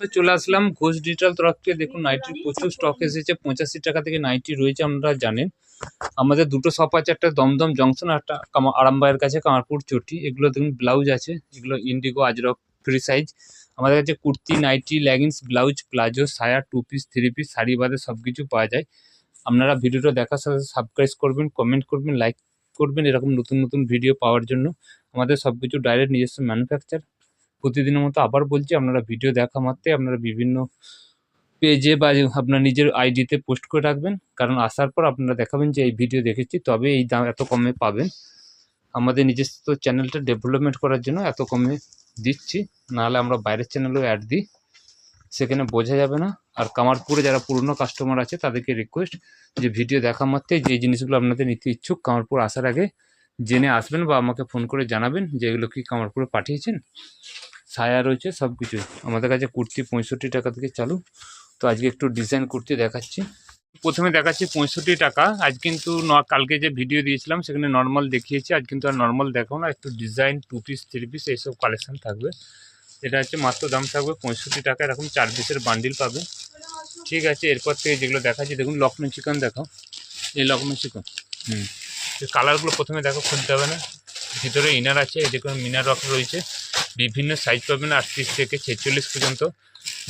শপে চলে আসলাম। ঘোষ ডিজিটাল তরফ থেকে দেখুন নাইটির প্রচুর স্টক এসেছে। পঁচাশি টাকা থেকে নাইটি রয়েছে আপনারা জানেন। আমাদের দুটো শপ আছে, একটা দমদম জংশন একটা আরামবাগের কাছে কামারপুর চটি। এগুলো দেখুন ব্লাউজ আছে। এগুলো ইন্ডিগো আজরক ফ্রি সাইজ আমাদের কাছে kurti nightie leggings blouse palazzo, সায়া two piece three piece sari বাদে সব কিছু পাওয়া যায়। আপনারা ভিডিওটা দেখার সাথে সাবস্ক্রাইব করবেন কমেন্ট করবেন লাইক করবেন, এরকম নতুন নতুন ভিডিও পাওয়ার জন্য। আমাদের সব কিছু ডাইরেক্ট নিজস্ব ম্যানুফ্যাকচার প্রতিদিনের মতো আবার বলছি, আপনারা ভিডিও দেখা মাত্রে আপনারা বিভিন্ন পেজে বা আপনার নিজের আইডিতে পোস্ট করে রাখবেন। কারণ আসার পর আপনারা দেখাবেন যে এই ভিডিও দেখেছি, তবে এই দাম এত কমে পাবেন। আমাদের নিজস্ব চ্যানেলটা ডেভেলপমেন্ট করার জন্য এত কমে দিচ্ছি। নাহলে আমরা বাইরের চ্যানেলেও অ্যাড দিই। সেখানে বোঝা যাবে না। আর কামারপুরে যারা পুরনো কাস্টমার আছে, তাদেরকে রিকোয়েস্ট যে ভিডিও দেখা মাত্রে যে জিনিসগুলো আপনাদের নিতে ইচ্ছুক, কামারপুর আসার আগে জেনে আসবেন বা আমাকে ফোন করে জানাবেন যে এগুলো কি কামারপুরে পাঠিয়েছেন। সায়া রয়েছে, সব কিছুই আমাদের কাছে কুর্তি পঁয়ষট্টি টাকা থেকে চালু। তো আজকে একটু ডিজাইন কুর্তি দেখাচ্ছি। প্রথমে দেখাচ্ছি পঁয়ষট্টি টাকা। আজ কিন্তু কালকে যে ভিডিও দিয়েছিলাম, সেখানে নর্মাল দেখিয়েছি। আজ কিন্তু আর নর্মাল দেখাও না। একটু design two piece three piece এইসব কালেকশন থাকবে। এটা হচ্ছে মাত্র দাম থাকবে পঁয়ষট্টি টাকা। এরকম চার পিসের বান্ডিল পাবে। ঠিক আছে, এরপর থেকে যেগুলো দেখাচ্ছি, দেখুন লখনৌ চিকেন দেখো এই লখনৌ চিকেন। হুম। কালারগুলো প্রথমে দেখো, খুলতে হবে না। ভিতরে ইনার আছে, এই দেখুন, মিনার রক রয়েছে। বিভিন্ন সাইজ পাবেন আটত্রিশ থেকে ছেচল্লিশ পর্যন্ত।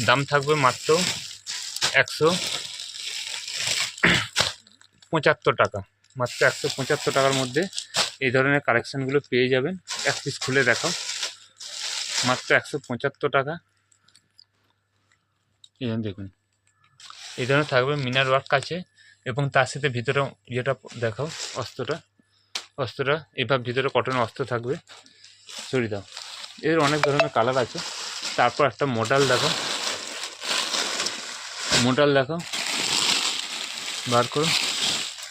দাম থাকবে মাত্র একশো পঁচাত্তর টাকা। মাত্র একশো পঁচাত্তর টাকার মধ্যে এই ধরনের কালেকশানগুলো পেয়ে যাবেন। এক পিস খুলে দেখাও। মাত্র একশো পঁচাত্তর টাকা। এই দেখুন। এই ধরনের থাকবে মিনার ওয়ার্ক আছে এবং তার সাথে ভিতরে ইয়েটা দেখাও অস্ত্রটা অস্ত্রটা এবার ভিতরে কটনের অস্ত্র থাকবে। সরি দাও। এর অনেক ধরনের কালার আছে। তারপর একটা মডেল দেখো। মডেল দেখো। বার করো।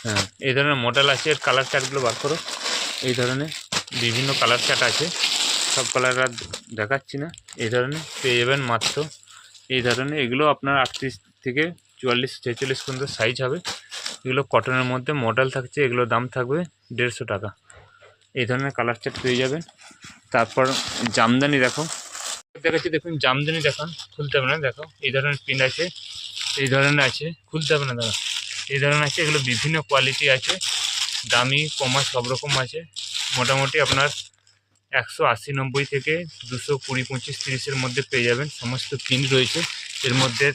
হ্যাঁ এই ধরনের মডেল আছে, এর কালার চার্টগুলো বার করো। এই ধরনের বিভিন্ন কালার চার্ট আছে। সব কালার আর দেখাচ্ছি না। এই ধরনের পেয়ে যাবেন মাত্র। এই ধরনের এগুলো আপনার আটত্রিশ থেকে চুয়াল্লিশ, ছেচল্লিশ পর্যন্ত সাইজ হবে। এগুলো কটনের মধ্যে মডেল থাকছে, এগুলোর দাম থাকবে দেড়শো টাকা। এই ধরনের কালার চার্ট পেয়ে যাবেন। তারপর জামদানি দেখো। দেখাচ্ছি, দেখুন, জামদানি দেখান খুলতে হবে না, দেখো, এই ধরনের পিন আছে, এই ধরনের আছে, খুলতে হবে না দেখো এই ধরনের আছে, এগুলো বিভিন্ন কোয়ালিটি আছে, দামি, কমা, সব রকম আছে। মোটামুটি আপনার একশো আশি নব্বই থেকে দুশো কুড়ি, পঁচিশ তিরিশের মধ্যে পেয়ে যাবেন। সমস্ত পিন রয়েছে। এর মধ্যে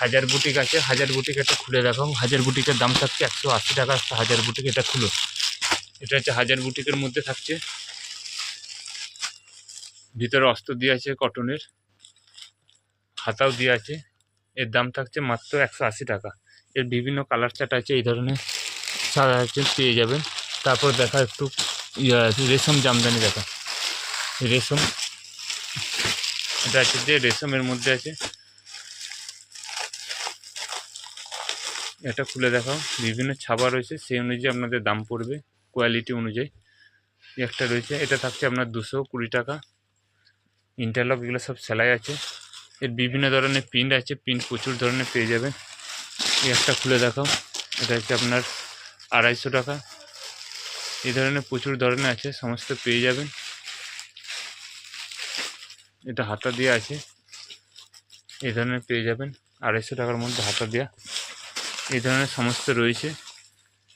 হাজার বুটিক আছে। হাজার বুটিক এটা খুলে দেখাও। হাজার বুটিকের দাম থাকছে একশো আশি টাকা। হাজার বুটিক এটা খুলো। এটা হচ্ছে হাজার বুটিকের মধ্যে থাকছে। ভিতরে অস্ত্র দিয়ে আছে কটনের। হাতাও দিয়ে আছে। এর দাম থাকছে মাত্র একশো আশি টাকা। এর বিভিন্ন কালার চার্ট আছে, এই ধরনের সাদা আছে, পেয়ে যাবেন। তারপর দেখা একটু ইয়ে রেশম জামদানি দেখা। রেশম, এটা আছে যে রেশমের মধ্যে আছে। এটা খুলে দেখাও। বিভিন্ন ছাপা রয়েছে, সেই অনুযায়ী আপনাদের দাম পড়বে। কোয়ালিটি অনুযায়ী। একটা রয়েছে, এটা থাকছে আপনার দুশো কুড়ি টাকা। ইন্টারলক এগুলো সব সেলাই আছে। এর বিভিন্ন ধরনের প্রিন্ট আছে প্রিন্ট প্রচুর ধরনের পেয়ে যাবেন এই একটা খুলে দেখাও। এটা হচ্ছে আপনার আড়াইশো টাকা। এই ধরনের প্রচুর ধরনের আছে, সমস্ত পেয়ে যাবেন। এটা হাতা দিয়ে আছে। এই ধরনের পেয়ে যাবেন। আড়াইশো টাকার মধ্যে হাতা দেওয়া এই ধরনের সমস্ত রয়েছে।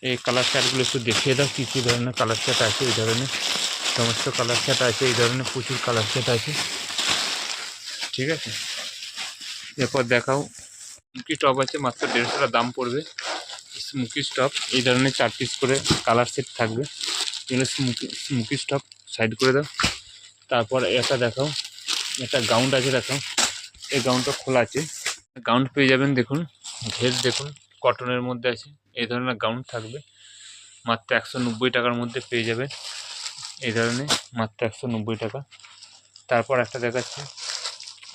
এই কালার চার্টগুলো একটু দেখিয়ে দাও, কী কী ধরনের কালার চার্ট আছে, এই ধরনের সমস্ত কালার চার্ট আছে, এই ধরনের প্রচুর কালার চার্ট আছে। ঠিক আছে? এরপর দেখাও স্মুকি টপ আছে? মাত্র দেড়শো টাকা দাম পড়বে। স্মুকি স্টপ এই ধরনের চার পিস করে কালার সেট থাকবে। এগুলো স্মুকি স্মুকি স্টপ সাইড করে দাও। তারপর এটা দেখাও, একটা গাউন্ড আছে দেখাও। এই গাউনটা খোলা আছে। গাউন্ড পেয়ে যাবেন, দেখুন, ঘের দেখুন কটনের মধ্যে আছে। এই ধরনের গাউন থাকবে। মাত্র একশো নব্বই টাকার মধ্যে পেয়ে যাবেন এই ধরনের মাত্র একশো নব্বই টাকা। তারপর একটা দেখাচ্ছে।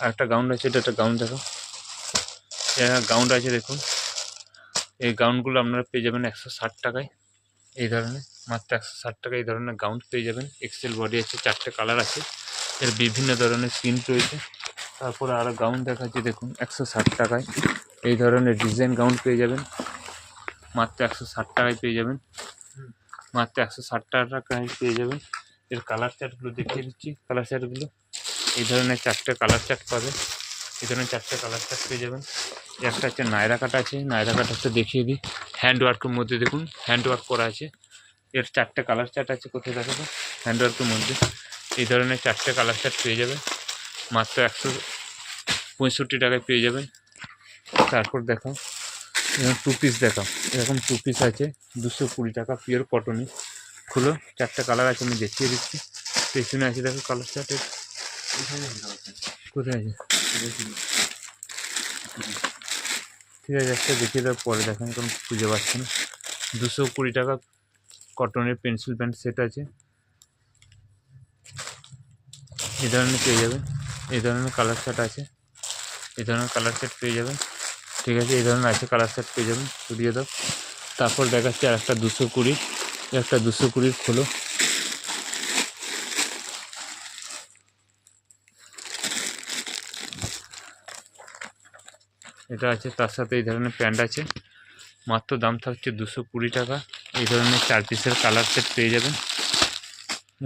আর একটা গাউন্ড আছে এটা একটা গাউন দেখো। গাউন্ড আছে দেখুন। এই গাউনগুলো আপনারা পেয়ে যাবেন একশো ষাট টাকায়। এই ধরনের মাত্র একশো ষাট টাকা এই ধরনের গাউন পেয়ে যাবেন। এক্সেল বডি আছে, চারটে কালার আছে। এর বিভিন্ন ধরনের প্রিন্ট রয়েছে। তারপরে আরও গাউন দেখাচ্ছি, দেখুন, একশো ষাট টাকায়। এই ধরনের ডিজাইন গাউন পেয়ে যাবেন। মাত্র একশো ষাট টাকায় পেয়ে যাবেন। মাত্র একশো ষাট টাকায় পেয়ে যাবেন। এর কালার চার্টগুলো দেখিয়ে দিচ্ছি। কালার চার্টগুলো এই ধরনের চারটে কালার চার্ট পাবে। এই ধরনের চারটে কালার চার্ট পেয়ে যাবেন। একটা হচ্ছে নায়রা কাটা আছে। নায়রা কাটা হচ্ছে দেখিয়ে দিই। হ্যান্ড ওয়ার্কের মধ্যে দেখুন হ্যান্ড ওয়ার্ক করা আছে। এর চারটে কালার চার্ট আছে, কোথায় দেখাবো? হ্যান্ড ওয়ার্কের মধ্যে। এই ধরনের চারটে কালার চার্ট পেয়ে যাবেন। মাত্র একশো পঁয়ষট্টি টাকায় পেয়ে যাবেন। তারপর দেখাও। এরকম টু পিস দেখাও। এরকম টু পিস আছে, দুশো কুড়ি টাকা পিওর কটনে খুলো, চারটে কালার আছে, আমি দেখিয়ে দিচ্ছি। পেছনে আছে, দেখো কালার চার্টের কোথায় আছে? ঠিক আছে, একটা দেখিয়ে দেওয়ার পরে দেখেন, কারণ খুঁজে পাচ্ছি না। দুশো কুড়ি টাকা কটনের পেন্সিল প্যান্ট সেট আছে। এই ধরনের পেয়ে যাবেন। এই ধরনের কালার সেট আছে। এই ধরনের কালার সেট পেয়ে যাবেন। ঠিক আছে, এই ধরনের আছে কালার সেট পেয়ে যাবেন সরিয়ে দাও। তারপর দেখাচ্ছি আর একটা দুশো কুড়ি, একটা দুশো কুড়ির খোলো। এটা আছে, তার সাথে এই ধরনের প্যান্ট আছে। মাত্র দাম থাকছে দুশো কুড়ি টাকা। এই ধরনের চার পিসের কালার সেট পেয়ে যাবেন।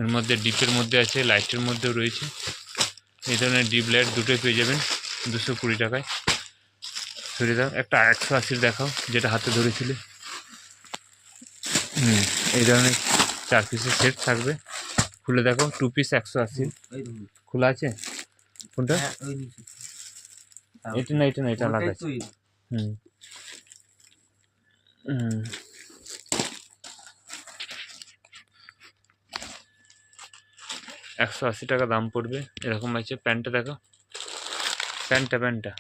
এর মধ্যে ডিপের মধ্যে আছে লাইটের মধ্যেও রয়েছে। এই ধরনের ডিপ লাইট দুটোই পেয়ে যাবেন, দুশো কুড়ি টাকায়। সরে দাও একটা একশো আশির দেখাও যেটা হাতে ধরেছিলে। হুম এই ধরনের চার পিসের সেট থাকবে। খুলে দেখো টু পিস একশো আশি। খোলা আছে? কোনটা? এটা না এটা না এটা আলাদা আছে। হুম। হুম। একশো আশি টাকা দাম পড়বে। এরকম আছে। প্যান্টটা দেখো। প্যান্টটা প্যান্টটা।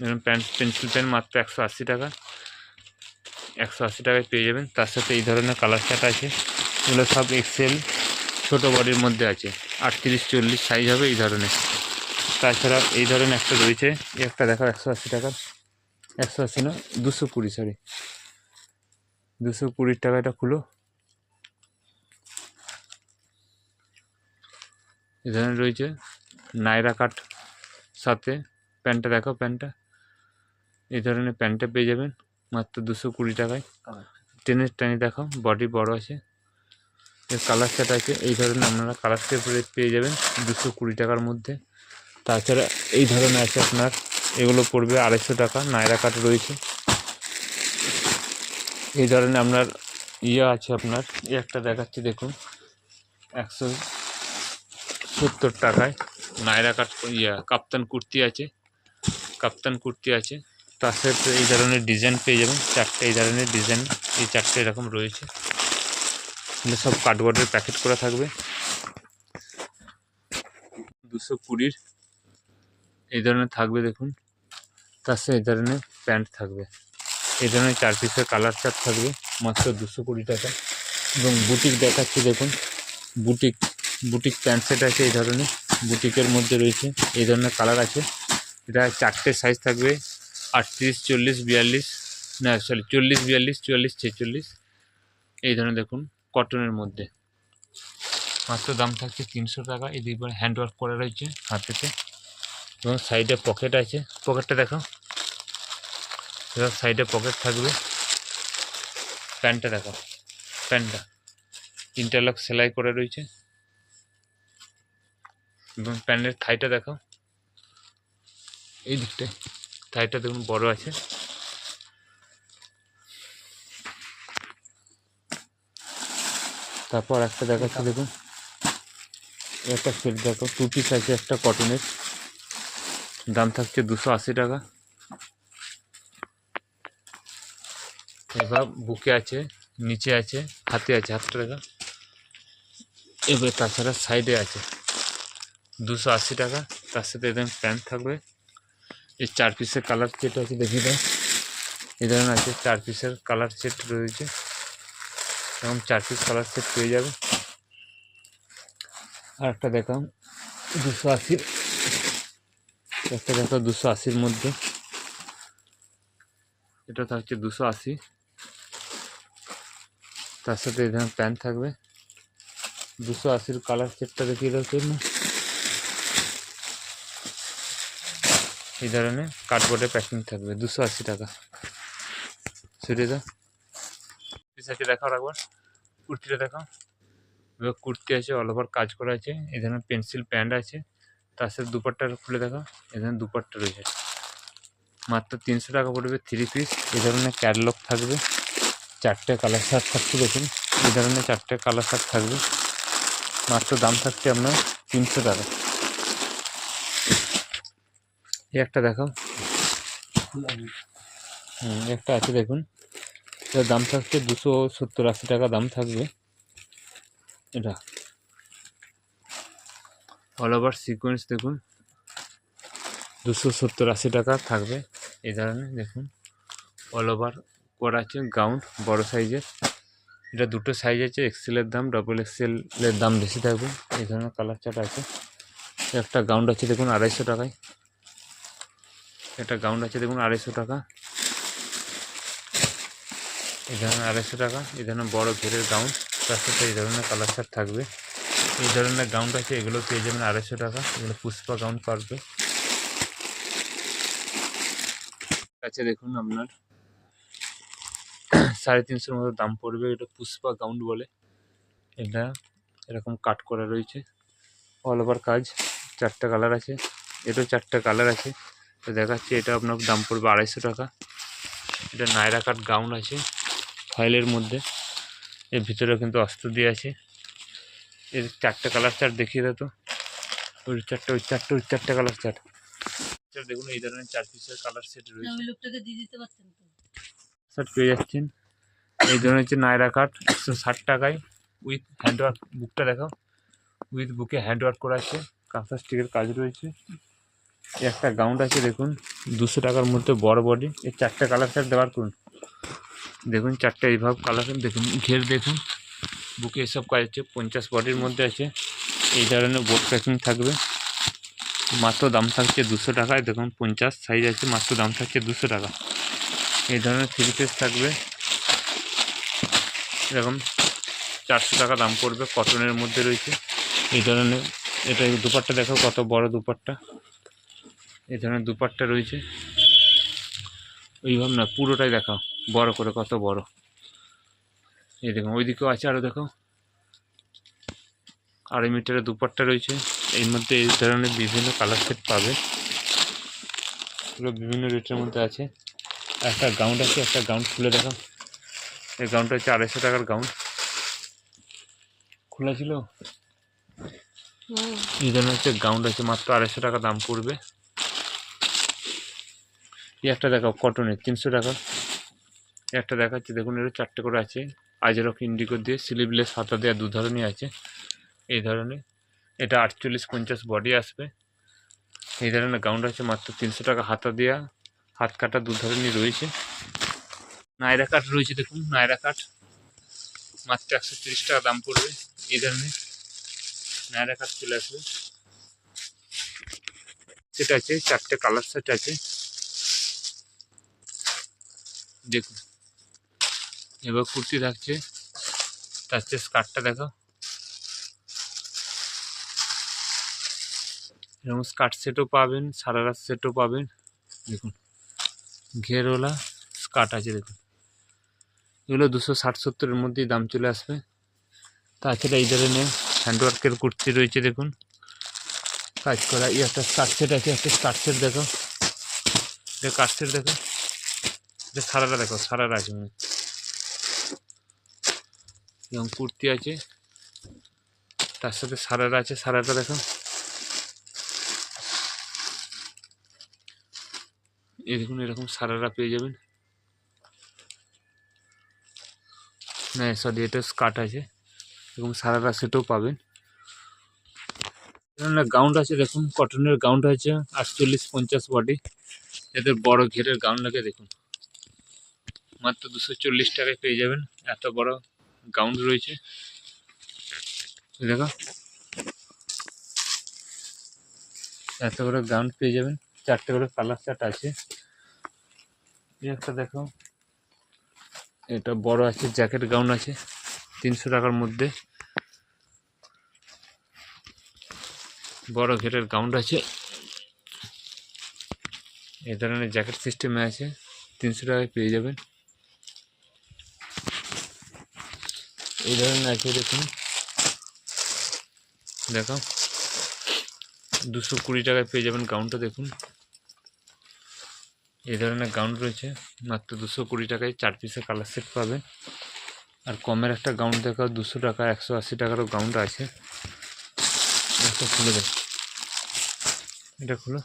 এরকম প্যান্ট, পেন্সিল প্যান্ট মাত্র একশো আশি টাকা। একশো আশি টাকায় পেয়ে যাবেন। তার সাথে এই ধরনের কালার চার্ট আছে। এগুলো সব এক্সেল ছোটো বডির মধ্যে আছে। আটত্রিশ, চল্লিশ সাইজ হবে এই ধরনের। তাছাড়া এই ধরনের একটা রয়েছে। একটা দেখো একশো আশি টাকার। একশো আশি না, দুশো কুড়ি সরি দুশো কুড়ির টাকাটা খুলো। এই ধরনের রয়েছে। নায়রা কাট সাথে। প্যান্টটা দেখো, প্যান্টটা। এই ধরনের প্যান্টটা পেয়ে যাবেন মাত্র দুশো কুড়ি টাকায়। টেনের টেনে দেখো বডি বড় আছে। এর কালার সেট আছে এই ধরনের আপনারা কালার সেট পেয়ে যাবেন দুশো কুড়ি টাকার মধ্যে। তাছাড়া এই ধরনের আছে আপনার এগুলো পড়বে আড়াইশো টাকা নায়রা কাট রয়েছে। এই ধরনের আপনার ইয়ে আছে আপনার একটা দেখাচ্ছি দেখুন একশো সত্তর টাকায় নায়রা কাট ইয়া কাপ্তান কুর্তি আছে কাপ্তান কুর্তি আছে। তার এই ধরনের ডিজাইন পেয়ে যাবেন। চারটে এই ধরনের ডিজাইন এই চারটে এরকম রয়েছে। সব কার্ডবোর্ডের প্যাকেট করা থাকবে। দুশো কুড়ির এই ধরনের থাকবে, দেখুন। তার সাথে এই ধরনের প্যান্ট থাকবে। এই ধরনের চার পিসের কালার চার্ট থাকবে, মাত্র দুশো কুড়ি টাকা। এবং বুটিক দেখাচ্ছি, দেখুন। বুটিক বুটিক প্যান্ট সেট আছে এই ধরনের। বুটিকের মধ্যে রয়েছে, এই ধরনের কালার আছে। এটা চারটে সাইজ থাকবে। আটত্রিশ, চল্লিশ, বিয়াল্লিশ, না সরি চল্লিশ, বিয়াল্লিশ, চুয়াল্লিশ, ছেচল্লিশ। এই ধরনের দেখুন কটনের মধ্যে। মাত্র দাম থাকছে তিনশো টাকা। এই দুইবার হ্যান্ড ওয়ার্ক করা রয়েছে হাতেতে। এবং সাইডে পকেট আছে। পকেটটা দেখো। এবার সাইডে পকেট থাকবে। প্যান্টটা দেখো। প্যান্টটা ইন্টারলক সেলাই করে রয়েছে। এবং প্যান্টের থাইটা দেখো। এই দিকটায়। থাইটা দেখুন বড় আছে। তারপর একটা দেখাচ্ছি দেখুন। একটা সেট দেখো টু পিস আছে একটা কটনের দাম থাকছে দুশো আশি টাকা। এবার বুকে আছে নিচে আছে হাতে আছে হাতটা দেখা। এবার তাছাড়া সাইডে আছে দুশো আশি টাকা। তার সাথে এরকম প্যান্ট থাকবে। এই চার পিসের কালার সেট আছে, দেখি দাও এই ধরনের আছে, চার পিসের কালার সেট রয়েছে। এবং চার পিস কালার সেট পেয়ে যাবে। আর একটা দেখাম দুশো আশির একটা দেখো দুশো আশির মধ্যে। এটা থাকছে দুশো আশি। তার সাথে ধরনের প্যান্ট থাকবে। দুশো আশির কালার সেটটা দেখিয়ে দাও তো এই ধরনের কার্ডবোর্ডে প্যাকিং থাকবে, দুশো আশি টাকা। সেটা দাও পিস দেখাও একবার কুর্তিটা দেখাও। এবার কুর্তি আছে অল ওভার কাজ করা আছে এখানে পেন্সিল প্যান্ট আছে, তার সাথে দুপাট্টা খুলে দেখা এখানে দুপাট্টা রয়েছে। মাত্র তিনশো টাকা পড়বে থ্রি পিস এই ধরনের ক্যাটলগ থাকবে। চারটে কালার শার্ট থাকছে, দেখুন, এই ধরনের চারটে কালার শার্ট থাকবে। মাত্র দাম থাকছে আপনার তিনশো টাকা। এই একটা হুম একটা আছে দেখুন। এটার দাম থাকছে দুশো সত্তর আশি টাকা দাম থাকবে। এটা। অল ওভার সিকোয়েন্স দেখুন। দুশো সত্তর আশি টাকা থাকবে। এই ধরনের দেখুন। অল ওভার করা আছে গাউন বড় সাইজের এটা দুটো সাইজ আছে এক্সেলের দাম ডবল এক্সেলের দাম বেশি থাকবে। এই ধরনের কালার চার্ট আছে। একটা গাউন্ড আছে দেখুন, আড়াইশো টাকায়। একটা গাউন আছে, দেখুন, আড়াইশো টাকা। এই ধরনের আড়াইশো টাকা এই ধরনের বড় ঘেরের গাউন তার সাথে এই ধরনের কালার শার্ট থাকবে। এই ধরনের গাউন আছে, এগুলো পেয়ে যাবেন আড়াইশো টাকা। এগুলো পুষ্পা গাউন পারবে। আছে দেখুন আপনার। সাড়ে তিনশোর মতো দাম পড়বে, এটা পুষ্পা গাউন বলে। এটা এরকম কাট করা রয়েছে। অল ওভার কাজ, চারটে কালার আছে। এটাও চারটে কালার আছে। তো দেখাচ্ছি এটা আপনার দাম পড়বে আড়াইশো টাকা। এটা নায়রা কাট গাউন আছে ফয়েলের মধ্যে। এর ভিতরে কিন্তু অস্ত্র দিয়ে আছে। এর চারটে কালার চার্ট দেখিয়ে দাও তো। ওই চারটে ওই চারটে ওই চারটে কালার চার্ট। দেখুন এই ধরনের চার পিসের কালার সেট রয়েছে। দিয়ে শার্ট পেয়ে যাচ্ছেন। এই ধরনের হচ্ছে নায়রা কাট একশো ষাট টাকায়। উইথ হ্যান্ডওয়ার্ক বুকটা দেখাও। উইথ বুকে হ্যান্ডওয়ার্ক করা আছে। কাঁথা স্টিকের কাজ রয়েছে। একটা গাউন্ড আছে দেখুন। দুশো টাকার মধ্যে বড় বডি এই চারটে কালার শার্ট দেওয়ার করুন। দেখুন চারটে এইভাবে কালার দেখুন ঘের দেখুন। বুকে এসব কাজ আছে পঞ্চাশ বডির মধ্যে আছে। এই ধরনের বোর্ড প্যাকিং থাকবে। মাত্র দাম থাকছে দুশো টাকায় দেখুন পঞ্চাশ সাইজ আছে মাত্র দাম থাকছে দুশো টাকা। এই ধরনের থ্রি পিস থাকবে। এরকম চারশো টাকা দাম পড়বে কটনের মধ্যে রয়েছে। এই ধরনের এটা দুপাট্টা দেখো কত বড় দুপাট্টা। এই ধরনের দুপাট্টা রয়েছে। ওইভাবে না পুরোটাই দেখাও। বড় করে কত বড়। এই দেখো ওইদিকেও আছে আরও দেখো। আড়াই মিটারের দুপাট্টা রয়েছে। এর মধ্যে এই ধরনের বিভিন্ন কালার সেট পাবে। এগুলো বিভিন্ন রেটের মধ্যে আছে। একটা গাউন্ড আছে একটা গাউন্ড খুলে দেখো এই গাউনটা হচ্ছে আড়াইশো টাকার গাউন খোলা ছিল? এই ধরনের হচ্ছে গাউন্ড আছে মাত্র আড়াইশো টাকা দাম পড়বে। একটা দেখাও কটনের তিনশো টাকা। একটা দেখাচ্ছি, দেখুন এর চারটে করে আছে। আজরক ইন্ডিগো দিয়ে স্লিভলেস হাতা দেওয়া দু ধরনের আছে। এই ধরনের। এটা আটচল্লিশ পঞ্চাশ বডি আসবে। এই ধরনের গাউন্ড আছে, মাত্র তিনশো টাকা হাতা দেওয়া হাত কাটা দু ধরনের রয়েছে। নায়রা কাঠ রয়েছে, দেখুন, নায়রা কাঠ। মাত্র একশো তিরিশ টাকা দাম পড়বে এই ধরনের। নায়রা কাঠ চলে আসবে। সেটা আছে, চারটে কালার সেট আছে। দেখুন। এবার কুর্তি থাকছে তার চেয়ে স্কার্টটা দেখো। এরকম স্কার্ট সেটও পাবেন সারারা সেটও পাবেন। দেখুন, ঘেরওয়ালা স্কার্ট আছে, দেখুন। এগুলো দুশো ষাট সত্তরের মধ্যেই দাম চলে আসবে। তাছাড়া এই ধরনের হ্যান্ডওয়ার্কের কুর্তি রয়েছে, দেখুন। কাজ করা, এই একটা স্কার্ট সেট আছে, একটা স্কার্ট সেট দেখো। এটা সেট দেখো? এটা সারাটা দেখো সারারা আছে। এরকম কুর্তি আছে। তার সাথে সারারা আছে, সারাটা দেখো। এই দেখুন, এরকম সারারা পেয়ে যাবেন। না সরি এটা স্কার্ট আছে। এরকম সারারা সেটাও পাবেন। গাউন্ড আছে, দেখুন, কটনের গাউন্ড আছে আটচল্লিশ পঞ্চাশ বডি এদের বড় ঘেরের গাউন্ড লাগে দেখুন। মাত্র দুশো চল্লিশ টাকায় পেয়ে যাবেন। এত বড় গাউন্ড রয়েছে। দেখো। এত বড় গাউন্ড পেয়ে যাবেন। চারটে করে কালার চার্ট আছে। একটা দেখো। এটা বড় আছে জ্যাকেট গাউন আছে, তিনশো টাকার মধ্যে। বড় ঘেরের গাউন্ড আছে। এ ধরনের জ্যাকেট সিস্টেমে আছে। তিনশো টাকায় পেয়ে যাবেন। এই ধরনের আছে দেখুন। দেখো, দুশো কুড়ি টাকায় পেয়ে যাবেন গাউনটা দেখুন। এই ধরনের গাউন রয়েছে, মাত্র দুশো কুড়ি টাকায় চার পিসের কালার সেট পাবেন। আর কমের একটা গাউন দেখাও দুশো টাকা, একশো আশি টাকারও গাউনটা আছে। একটা খুলে দেখ। এটা খুলো।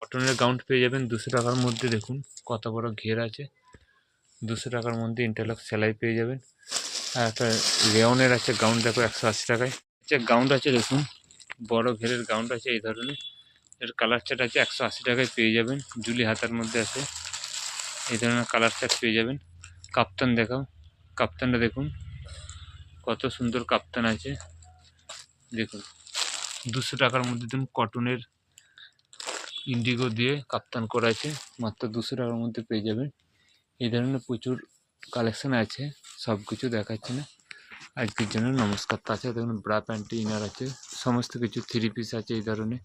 কটনের গাউন পেয়ে যাবেন দুশো টাকার মধ্যে, দেখুন। কত বড় ঘের আছে। দুশো টাকার মধ্যে ইন্টারলক সেলাই পেয়ে যাবেন। একটা রেওনের আছে গাউন দেখো একশো আশি টাকায়। যে গাউনটা আছে দেখুন, বড় ঘেরের গাউনটা আছে এই ধরনের। এর কালার চার্ট আছে একশো আশি টাকায় পেয়ে যাবেন জুলি হাতার মধ্যে আছে। এই ধরনের কালার চার্ট পেয়ে যাবেন। কাপ্তান দেখাও। কাপ্তানটা দেখুন, কত সুন্দর কাপ্তান আছে। দেখুন, দুশো টাকার মধ্যে দেখুন কটনের ইন্ডিগো দিয়ে কাপ্তান করা আছে। মাত্র দুশো টাকার মধ্যে পেয়ে যাবেন। এই ধরনের প্রচুর কালেকশান আছে। সব কিছু দেখাচ্ছি না। আজকের জন্য নমস্কার। তাছাড়া দেখুন ব্রা প্যান্ট ইনার আছে, সমস্ত কিছু থ্রি পিস আছে এই ধরনের,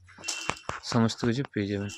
সমস্ত কিছু পেয়ে যাবেন।